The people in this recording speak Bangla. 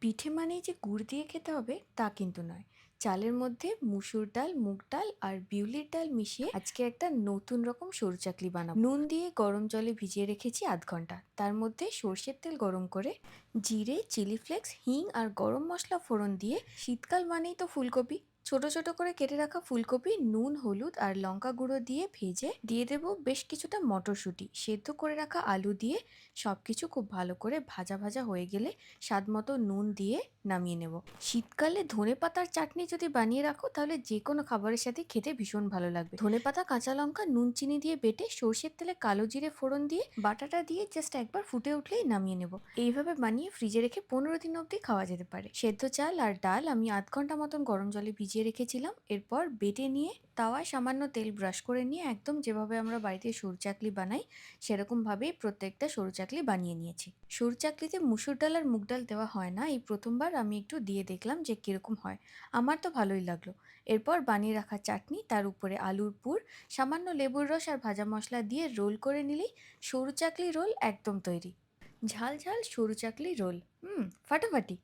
পিঠে মানেই যে গুড় দিয়ে খেতে হবে তা কিন্তু নয়। চালের মধ্যে মুসুর ডাল, মুগ ডাল আর বিউলির ডাল মিশিয়ে আজকে একটা নতুন রকম সরু চাকলি বানাবো। নুন দিয়ে গরম জলে ভিজিয়ে রেখেছি আধ ঘণ্টা। তার মধ্যে সর্ষের তেল গরম করে, জিরে, চিলি ফ্লেক্স, হিং আর গরম মশলা ফোড়ন দিয়ে শীতকাল মানেই তো ফুলকপি। ছোট ছোট করে কেটে রাখা ফুলকপি, নুন, হলুদ আর লঙ্কা গুঁড়ো দিয়ে ভেজে দিয়ে দেব বেশ কিছুটা মটরশুঁটি। সেদ্ধ করে রাখা আলু দিয়ে সব কিছু খুব ভালো করে ভাজা ভাজা হয়ে গেলে স্বাদ মতো নুন দিয়ে নামিয়ে নেব। শীতকালে ধনে পাতার চাটনি যদি বানিয়ে রাখো, তাহলে যে কোনো খাবারের সাথে খেতে ভীষণ ভালো লাগবে। ধনে পাতা কাঁচা লঙ্কা, নুন, চিনি দিয়ে বেটে সর্ষের তেলে কালো জিরে ফোড়ন দিয়ে বাটাটা দিয়ে জাস্ট একবার ফুটে উঠলেই নামিয়ে নেব। এইভাবে বানিয়ে ফ্রিজে রেখে পনেরো দিন অবধি খাওয়া যেতে পারে। সেদ্ধ চাল আর ডাল আমি আধ ঘণ্টা মতন গরম জলে ভিজিয়ে রেখেছিলাম। এরপর বেটে নিয়ে তাওয়ায় সামান্য তেল ব্রাশ করে নিয়ে একদম যেভাবে আমরা বাড়িতে সরু চাকলি বানাই, সেরকমভাবেই প্রত্যেকটা সরু চাকলি বানিয়ে নিয়েছি। সরু চাকলিতে মুসুর ডাল আর মুগ ডাল দেওয়া হয় না, এই প্রথমবার আমি একটু দিয়ে দেখলাম যে কীরকম হয়। আমার তো ভালোই লাগল। এরপর বানিয়ে রাখা চাটনি, তার উপরে আলুর পুর, সামান্য লেবুর রস আর ভাজা মশলা দিয়ে রোল করে নিলেই সরু চাকলি রোল একদম তৈরি। ঝাল ঝাল সরু চাকলি রোল। হুম, ফাটাফাটি।